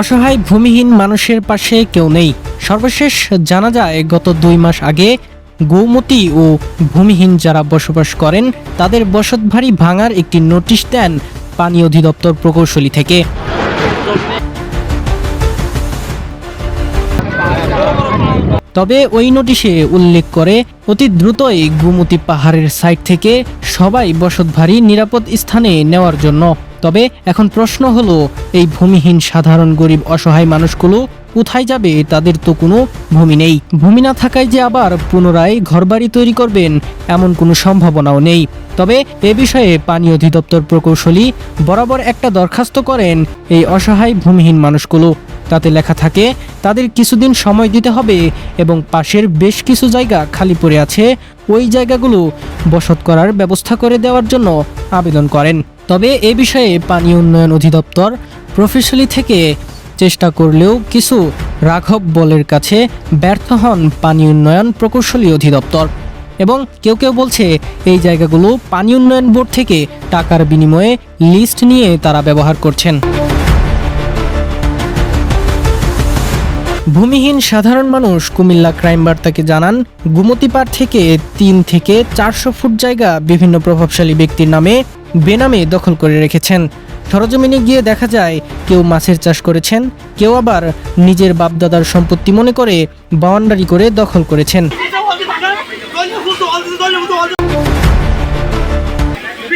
অসহায় ভূমিহীন মানুষের পাশে কেউ নেই। সর্বশেষ জানা যায়, গত দুই মাস আগে গৌমতী ও ভূমিহীন যারা বসবাস করেন, তাদের বসতবাড়ি ভাঙার একটি নোটিশ দেন পানি অধিদপ্তর প্রকৌশলী থেকে। তবে ওই নোটিশে উল্লেখ করে, অতি দ্রুতই গুমতি পাহাড়ের সাইড থেকে সবাই বসতভারী নিরাপদ স্থানে নেওয়ার জন্য তবে এখন প্রশ্ন হলো, এই ভূমিহীন সাধারণ গরিব অসহায় মানুষগুলো কোথায় যাবে? তাদের তো কোনো ভূমি নেই। ভূমি না থাকায় যে আবার পুনরায় ঘরবাড়ি তৈরি করবেন, এমন কোনো সম্ভাবনাও নেই। তবে এ বিষয়ে পানি অধিদপ্তর প্রকৌশলী বরাবর একটা দরখাস্ত করেন এই অসহায় ভূমিহীন মানুষগুলো। তাতে লেখা থাকে, তাদের কিছুদিন সময় দিতে হবে এবং পাশের বেশ কিছু জায়গা খালি পড়ে আছে, ওই জায়গাগুলো বসত করার ব্যবস্থা করে দেওয়ার জন্য আবেদন করেন। তবে এ বিষয়ে পানি উন্নয়ন অধিদপ্তর প্রফেশনালি থেকে চেষ্টা করলেও কিছু রাঘব বলের কাছে ব্যর্থ হন পানি উন্নয়ন প্রকৌশলী অধিদপ্তর। এবং কেউ কেউ বলছে এই জায়গাগুলো পানি উন্নয়ন বোর্ড থেকে টাকার বিনিময়ে লিস্ট নিয়ে তারা ব্যবহার করছেন। ভূমিহীন সাধারণ মানুষ কুমিল্লা ক্রাইম বার্তাকে জানান, গুমতিপাড় থেকে তিন থেকে চারশো ফুট জায়গা বিভিন্ন প্রভাবশালী ব্যক্তির নামে বেনামে দখল করে রেখেছেন। সরজমিনে গিয়ে দেখা যায়, কেউ মাছের চাষ করেছেন, কেউ আবার নিজের বাপদাদার সম্পত্তি মনে করে বাউন্ডারি করে দখল করেছেন।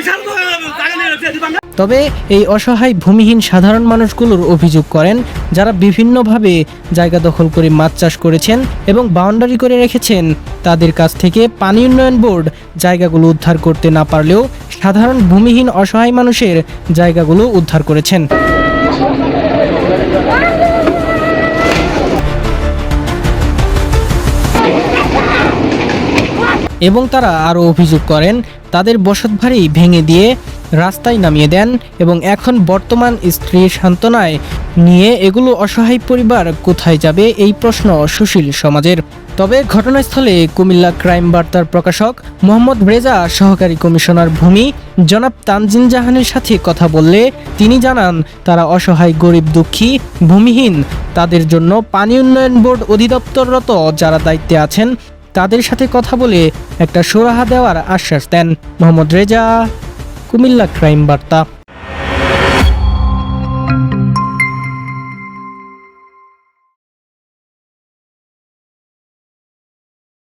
진 তবে এই অসহায় ভূমিহীন সাধারণ মানুষগুলোর অভিযোগ করেন, যারা বিভিন্নভাবে জায়গা দখল করে মাছ চাষ করেছেন এবং বাউন্ডারি করে রেখেছেন। তাদের কাছ থেকে পানি উন্নয়ন বোর্ড জায়গাগুলো উদ্ধার করতে না পারলেও সাধারণ ভূমিহীন অসহায় মানুষের জায়গাগুলো উদ্ধার করেছেন। এবং তারা আরও অভিযোগ করেন, তাদের বসতবাড়ি ভেঙে দিয়ে রাস্তায় নামিয়ে দেন এবং এখন বর্তমান স্ত্রী সান্ত্বনায় নিয়ে এগুলো অসহায় পরিবার কোথায় যাবে এই প্রশ্ন সুশীল সমাজের। তবে ঘটনাস্থলে কুমিল্লা ক্রাইম বার্তার প্রকাশক মোহাম্মদ রেজা সহকারী কমিশনার ভূমি জনাব তানজিন জাহানের সাথে কথা বললে তিনি জানান, তারা অসহায়, গরিব, দুঃখী, ভূমিহীন। তাদের জন্য পানি উন্নয়ন বোর্ড অধিদপ্তররত যারা দায়িত্বে আছেন, তাদের সাথে কথা বলে একটা সুরাহা দেওয়ার আশ্বাস দেন। মোহাম্মদ রেজা কুমিল্লা ক্রাইম বার্তা।